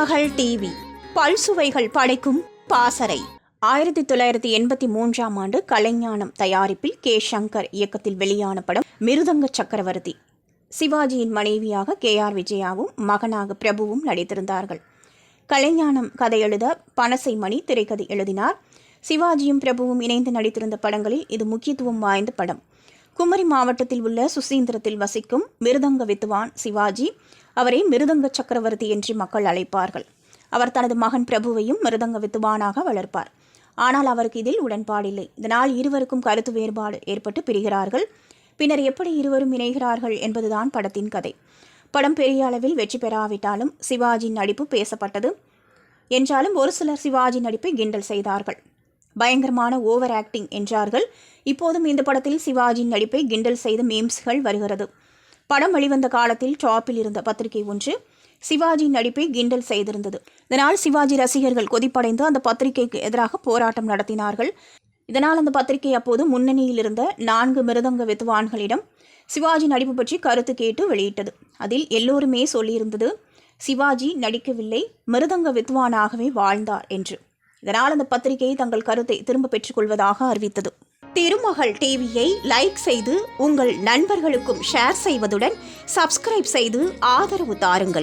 மகள் டிவி. பல்சுவைகள் படைக்கும் பாசறை. ஆயிரத்தி தொள்ளாயிரத்தி எண்பத்தி மூன்றாம் ஆண்டு கலைஞானம் தயாரிப்பில் கே. சங்கர் இயக்கத்தில் வெளியான படம் மிருதங்க சக்கரவர்த்தி. சிவாஜியின் மனைவியாக கே. ஆர். விஜயாவும் மகனாக பிரபுவும் நடித்திருந்தார்கள். கலைஞானம் கதை எழுத பனசை மணி திரைக்கதை எழுதினார். சிவாஜியும் பிரபுவும் இணைந்து நடித்திருந்த படங்களில் இது முக்கியத்துவம் வாய்ந்த படம். குமரி மாவட்டத்தில் உள்ள சுசீந்திரத்தில் வசிக்கும் மிருதங்க வித்துவான் சிவாஜி அவரை மிருதங்க சக்கரவர்த்தி என்று மக்கள் அழைப்பார்கள். அவர் தனது மகன் பிரபுவையும் மிருதங்க வித்துவானாக வளர்ப்பார். ஆனால் அவருக்கு இதில் உடன்பாடில்லை. இதனால் இருவருக்கும் கருத்து வேறுபாடு ஏற்பட்டு பிரிகிறார்கள். பின்னர் எப்படி இருவரும் இணைகிறார்கள் என்பதுதான் படத்தின் கதை. படம் பெரிய அளவில் வெற்றி பெறாவிட்டாலும் சிவாஜி நடிப்பு பேசப்பட்டது. என்றாலும் ஒரு சிலர் சிவாஜி நடிப்பை கிண்டல் செய்தார்கள். பயங்கரமான ஓவர் ஆக்டிங் என்றார்கள். இப்போதும் இந்த படத்தில் சிவாஜியின் நடிப்பை கிண்டல் செய்த மீம்ஸ்கள் வருகிறது. படம் வெளிவந்த காலத்தில் டாப்பில் இருந்த பத்திரிகை ஒன்று சிவாஜி நடிப்பை கிண்டல் செய்திருந்தது. இதனால் சிவாஜி ரசிகர்கள் கொதிப்படைந்து அந்த பத்திரிகைக்கு எதிராக போராட்டம் நடத்தினார்கள். இதனால் அந்த பத்திரிகை அப்போது முன்னணியில் இருந்த நான்கு மிருதங்க வித்வான்களிடம் சிவாஜி நடிப்பு பற்றி கருத்து கேட்டு வெளியிட்டது. அதில் எல்லோருமே சொல்லியிருந்தது சிவாஜி நடிக்கவில்லை மிருதங்க வித்வானாகவே வாழ்ந்தார் என்று. இதனால் அந்த பத்திரிகை தங்கள் கருத்தை திரும்ப பெற்றுக்கொள்வதாக அறிவித்தது. திருமகள் டிவியை லைக் செய்து உங்கள் நண்பர்களுக்கும் ஷேர் செய்வதுடன் சப்ஸ்கிரைப் செய்து ஆதரவு தாருங்கள்.